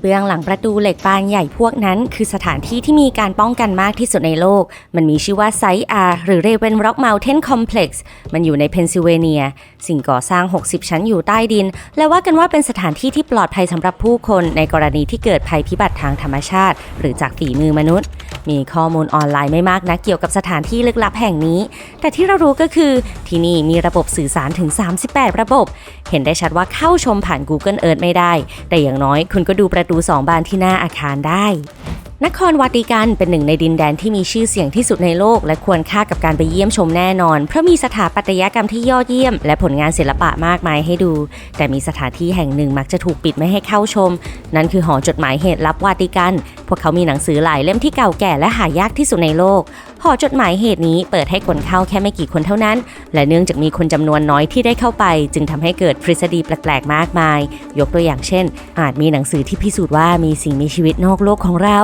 เบื้องหลังประตูเหล็กบานใหญ่พวกนั้น คือสถานที่ที่มีการป้องกันมากที่สุดในโลก มันมีชื่อว่าไซอาหรือเรเวนร็อกเมลเทนคอมเพล็กซ์มันอยู่ในเพนซิลเวเนีย สิ่งก่อสร้าง 60 ชั้นอยู่ใต้ดิน และว่ากันว่าเป็นสถานที่ที่ปลอดภัยสำหรับผู้คนในกรณีที่เกิดภัยพิบัติทางธรรมชาติ หรือจากฝีมือมนุษย์ มีข้อมูลออนไลน์ไม่มากนะเกี่ยวกับสถานที่ลึกลับแห่งนี้ แต่ที่เรารู้ก็คือที่นี่มีระบบสื่อสารถึง 38 ระบบ เห็นได้ชัดว่าเข้าชมผ่าน Google Earth ไม่ได้ แต่อย่างน้อยคุณก็ดูประตู2บานที่หน้าอาคารได้ นครวาติกันเป็นหนึ่งในดินแดนที่มีชื่อเสียงที่สุดในโลก และควรค่ากับการไปเยี่ยมชมแน่นอน เพราะมีสถาปัตยกรรมที่ยอดเยี่ยม และผลงานศิลปะมากมายให้ดู แต่มีสถานที่แห่งหนึ่งมักจะถูกปิดไม่ให้เข้าชม นั่นคือหอจดหมายเหตุลับวาติกัน พวกเขามีหนังสือหลายเล่มที่เก่าแก่และหายากที่สุดในโลก หอจดหมายเหตุนี้เปิดให้คนเข้าแค่ไม่กี่คนเท่านั้น และเนื่องจากมีคนจำนวนน้อยที่ได้เข้าไป จึงทำให้เกิดทฤษฎีแปลกๆมากมาย ยกตัวอย่างเช่น อาจมีหนังสือที่พิสูจน์ว่ามีสิ่งมีชีวิตนอกโลกของเรา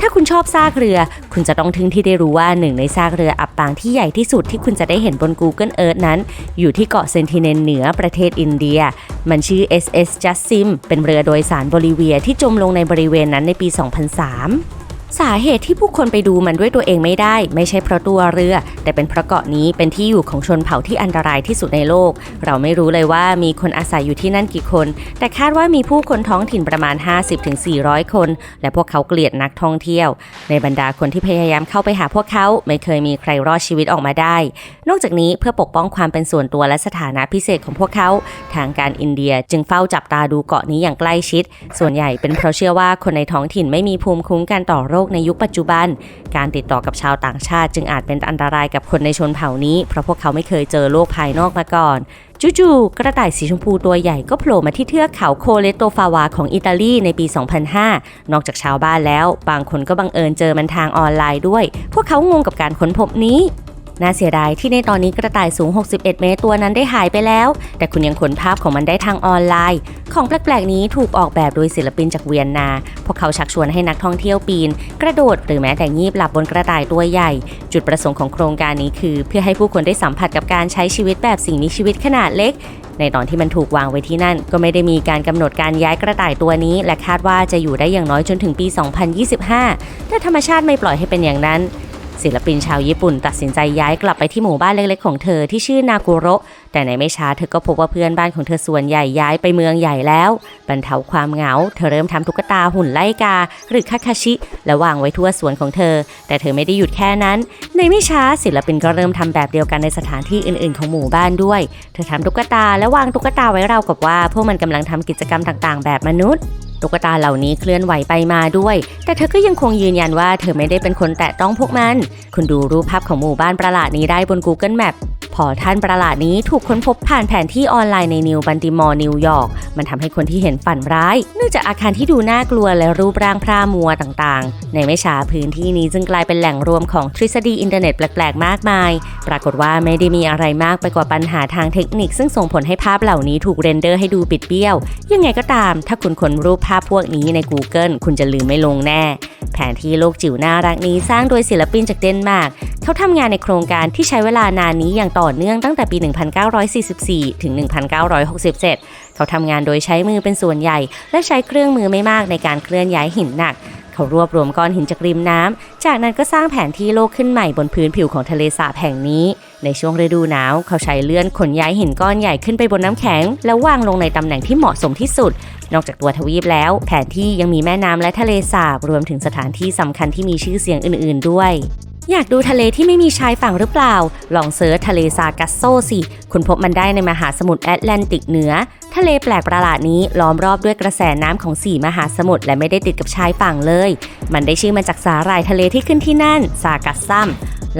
ถ้าคุณชอบซากเรือ คุณจะต้องทึ่งที่ได้รู้ว่าหนึ่งในซากเรืออับปางที่ใหญ่ที่สุดที่คุณจะได้เห็นบน Google Earth นั้น อยู่ที่เกาะเซนติเนนเหนือประเทศอินเดีย มันชื่อ SS Jassim เป็นเรือโดยสารโบลิเวียที่จมลงในบริเวณนั้นในปี 2003 สาเหตุที่ผู้คนไปดูมันด้วยตัวเองไม่ได้ ไม่ใช่เพราะตัวเรือ แต่เป็นเพราะเกาะนี้เป็นที่อยู่ของชนเผ่าที่อันตรายที่สุดในโลก เราไม่รู้เลยว่ามีคนอาศัยอยู่ที่นั่นกี่คน แต่คาดว่ามีผู้คนท้องถิ่นประมาณ 50-400 คน และพวกเขาเกลียดนักท่องเที่ยว ในบรรดาคนที่พยายามเข้าไปหาพวกเขาไม่เคยมีใครรอดชีวิตออกมาได้ นอกจากนี้เพื่อปกป้องความเป็นส่วนตัวและสถานะพิเศษของพวกเขา ทางการอินเดียจึงเฝ้าจับตาดูเกาะนี้อย่างใกล้ชิด ส่วนใหญ่เป็นเพราะเชื่อว่าคนในท้องถิ่นไม่มีภูมิคุ้มกันต่อโรคในยุคปัจจุบัน การติดต่อกับชาวต่างชาติ จึงอาจเป็นอันตรายกับคนในชนเผ่านี้ เพราะพวกเขาไม่เคยเจอโลกภายนอกมาก่อนจู่ๆกระต่ายสีชมพูตัวใหญ่ก็โผล่มาที่เทือกเขาโคเลโตฟาวาของอิตาลีในปี 2005 นอกจากชาวบ้านแล้ว บางคนก็บังเอิญเจอมันทางออนไลน์ด้วย พวกเขางงกับการค้นพบนี้ น่าเสียดายที่ในตอนนี้กระต่ายสูง 61 เมตรตัวนั้นได้หายไปแล้ว แต่คุณยังขนภาพของมันได้ทางออนไลน์ ของแปลกๆนี้ถูกออกแบบโดยศิลปินจากเวียนนา พวกเขาชักชวนให้นักท่องเที่ยวปีน กระโดดหรือแม้แต่งีบหลับบนกระต่ายตัวใหญ่ จุดประสงค์ของโครงการนี้คือ เพื่อให้ผู้คนได้สัมผัสกับการใช้ชีวิตแบบสิ่งมีชีวิตขนาดเล็กในตอนที่มันถูกวางไว้ที่นั่น ก็ไม่ได้มีการกำหนดการย้ายกระต่ายตัวนี้ และคาดว่าจะอยู่ได้อย่างน้อยจนถึงปี 2025 แต่ธรรมชาติไม่ปล่อยให้เป็นอย่างนั้น ศิลปินชาวญี่ปุ่นตัดสินใจย้ายกลับไปที่หมู่บ้านเล็กๆของเธอที่ชื่อนากุโระ แต่ในไม่ช้าเธอก็พบว่าเพื่อนบ้านของเธอส่วนใหญ่ย้ายไปเมืองใหญ่แล้ว บรรเทาความเหงา เธอเริ่มทำตุ๊กตาหุ่นไล่กา หรือคาคาชิ และวางไว้ทั่วสวนของเธอ แต่เธอไม่ได้หยุดแค่นั้น ในไม่ช้าศิลปินก็เริ่มทำแบบเดียวกันในสถานที่อื่นๆ ของหมู่บ้านด้วย เธอทำตุ๊กตาและวางตุ๊กตาไว้ราวกับว่า พวกมันกำลังทำกิจกรรมต่างๆ แบบมนุษย์ ตุ๊กตาเหล่านี้เคลื่อนไหวไปมาด้วย แต่เธอก็ยังคงยืนยันว่าเธอไม่ได้เป็นคนแตะต้องพวกมัน คุณดูรูปภาพของหมู่บ้านประหลาดนี้ได้บน Google Map พอท่านประหลาดนี้ถูกค้นพบผ่านแผนที่ออนไลน์ในนิวบันติมอร์นิวยอร์กมันทำให้คนที่เห็นฝันร้าย เนื่องจากอาคารที่ดูน่ากลัวและรูปร่างพร่ามัวต่างๆ ในไม่ช้าพื้นที่นี้จึงกลายเป็นแหล่งรวมของทฤษฎีอินเทอร์เน็ตแปลกๆ มากมาย ปรากฏว่าไม่ได้มีอะไรมากไปกว่าปัญหาทางเทคนิค ซึ่งส่งผลให้ภาพเหล่านี้ถูกเรนเดอร์ให้ดูปิดเบี้ยว ยังไงก็ตาม ถ้าคุณค้นรูปภาพพวกนี้ใน Google คุณจะลืมไม่ลงแน่ แผนที่โลกจิ๋วน่ารักนี้สร้างโดยศิลปินจากเดนมาร์กเขาทำงานในโครงการที่ใช้เวลานานนี้อย่างต่อเนื่องตั้งแต่ปี 1944 ถึง 1967 เขาทำงานโดยใช้มือเป็นส่วนใหญ่ และใช้เครื่องมือไม่มากในการเคลื่อนย้ายหินหนักเขารวบรวมก้อนหินจากริมน้ำจากนั้นก็สร้างแผนที่โลกขึ้นใหม่บนพื้นผิวของทะเลสาบแห่งนี้ ในช่วงฤดูหนาว เขาใช้เลื่อนขนย้ายหินก้อนใหญ่ขึ้นไปบนน้ำแข็ง แล้ววางลงในตำแหน่งที่เหมาะสมที่สุด นอกจากตัวทวีปแล้ว แผนที่ยังมีแม่น้ำและทะเลสาบรวมถึงสถานที่สำคัญที่มีชื่อเสียงอื่น ๆ ด้วยอยากดูทะเลที่ไม่มีชายฝั่งหรือเปล่า ลองเซิร์ชทะเลซากัสโซสิ คุณพบมันได้ในมหาสมุทรแอตแลนติกเหนือ ทะเลแปลกประหลาดนี้ล้อมรอบด้วยกระแสน้ำของสี่มหาสมุทรและไม่ได้ติดกับชายฝั่งเลย มันได้ชื่อมาจากสาหร่ายทะเลที่ขึ้นที่นั่น ซากัสซัม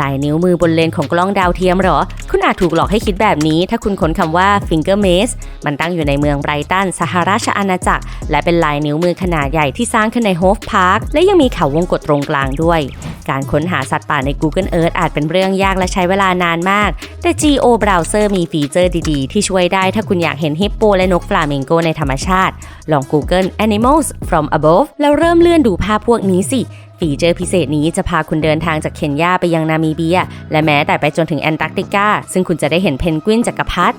ลายนิ้วมือบนเลนของกล้องดาวเทียมเหรอ คุณอาจถูกหลอกให้คิดแบบนี้ ถ้าคุณค้นคำว่า finger maze มันตั้งอยู่ในเมืองไบรตัน สหราชอาณาจักร และเป็นลายนิ้วมือขนาดใหญ่ที่สร้างขึ้นในโฮฟพาร์ค และยังมีเขาวงกตตรงกลางด้วย การค้นหาสัตว์ป่าใน Google Earth อาจเป็นเรื่องยากและใช้เวลานานมาก แต่ Geo Browser มีฟีเจอร์ดีๆ ที่ช่วยได้ถ้าคุณอยากเห็นฮิปโปและนกฟลามิงโกในธรรมชาติ ลอง Google Animals from above แล้วเริ่มเลื่อนดูภาพพวกนี้สิฟีเจอร์พิเศษนี้จะพาคุณเดินทางจากเคนยาไปยังนามิเบีย และแม้แต่ไปจนถึงแอนตาร์กติกาซึ่งคุณจะได้เห็นเพนกวินจักรพรรดิ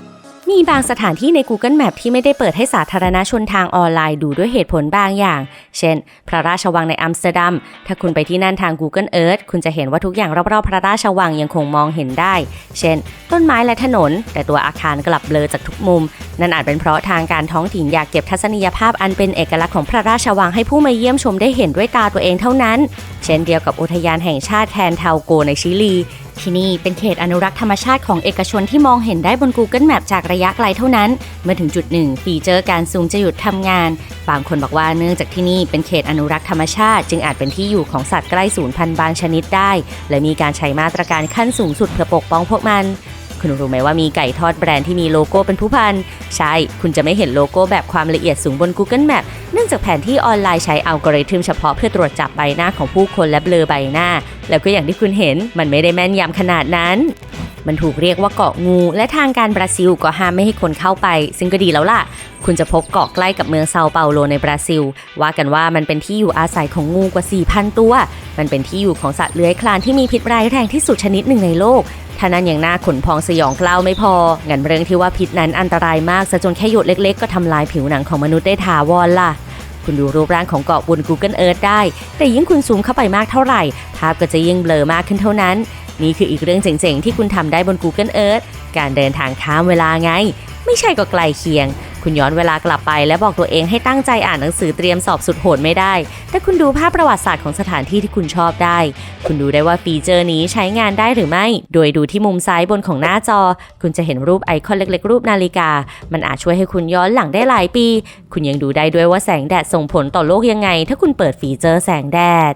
มีบางสถานที่ใน Google Map ที่ไม่ได้เปิดให้สาธารณชนทางออนไลน์ดูด้วยเหตุผลบางอย่าง เช่น พระราชวังในอัมสเตอร์ดัม ถ้าคุณไปที่นั่นทาง Google Earth คุณจะเห็นว่าทุกอย่างรอบๆ พระราชวังยังคงมองเห็นได้ เช่น ต้นไม้และถนน แต่ตัวอาคารกลับเบลอจากทุกมุม นั่นอาจเป็นเพราะทางการท้องถิ่นอยากเก็บทัศนียภาพอันเป็นเอกลักษณ์ของพระราชวังให้ผู้มาเยี่ยมชมได้เห็นด้วยตาตัวเองเท่านั้น เช่นเดียวกับอุทยานแห่งชาติแทนเทาโกในชิลี ที่นี่เป็นเขตอนุรักษ์ธรรมชาติของเอกชนที่มองเห็นได้บน Google Map จากระยะไกลเท่านั้น เมื่อถึงจุดหนึ่งฟีเจอร์การซูมจะหยุดทำงาน บางคนบอกว่าเนื่องจากที่นี่เป็นเขตอนุรักษ์ธรรมชาติ จึงอาจเป็นที่อยู่ของสัตว์ใกล้สูญพันธุ์บางชนิดได้ และมีการใช้มาตรการขั้นสูงสุดเพื่อปกป้องพวกมันคุณรู้ไหมว่ามีไก่ทอดแบรนด์ที่มีโลโก้เป็นผู้พัน ใช่ คุณจะไม่เห็นโลโก้แบบความละเอียดสูงบน Google Map เนื่องจากแผนที่ออนไลน์ใช้อัลกอริทึมเฉพาะเพื่อตรวจจับใบหน้าของผู้คนและเบลอใบหน้า แล้วก็อย่างที่คุณเห็นมันไม่ได้แม่นยำขนาดนั้น มันถูกเรียกว่าเกาะงู และทางการบราซิลก็ห้ามไม่ให้คนเข้าไป ซึ่งก็ดีแล้วล่ะ คุณจะพบเกาะใกล้กับเมืองเซาเปาโลในบราซิล ว่ากันว่ามันเป็นที่อยู่อาศัยของงูกว่า 4,000 ตัว มันเป็นที่อยู่ของสัตว์เลื้อยคลานที่มีพิษร้ายแรงที่สุดชนิดหนึ่งในโลกถ้านั้นยังน่าขนพองสยองกล้าวไม่พอ งั้นเรื่องที่ว่าพิษนั้นอันตรายมากซะจนแค่หยดเล็กๆ ก็ทำลายผิวหนังของมนุษย์ได้ถาวรล่ะ คุณดูรูปร่างของเกาะบน Google Earth ได้ แต่ยิ่งคุณซูมเข้าไปมากเท่าไหร่ ภาพก็จะยิ่งเบลอมากขึ้นเท่านั้น นี่คืออีกเรื่องเจ๋งๆ ที่คุณทำได้บน Google Earth การเดินทางข้ามเวลาไง ไม่ใช่ก็ไกลเคียง คุณย้อนเวลากลับไป และบอกตัวเองให้ตั้งใจอ่านหนังสือเตรียมสอบสุดโหดไม่ได้ แต่คุณดูภาพประวัติศาสตร์ของสถานที่ที่คุณชอบได้ คุณดูได้ว่าฟีเจอร์นี้ใช้งานได้หรือไม่ โดยดูที่มุมซ้ายบนของหน้าจอ คุณจะเห็นรูปไอคอนเล็ก ๆ รูปนาฬิกา มันอาจช่วยให้คุณย้อนหลังได้หลายปี คุณยังดูได้ด้วยว่าแสงแดดส่งผลต่อโลกยังไง ถ้าคุณเปิดฟีเจอร์แสงแดด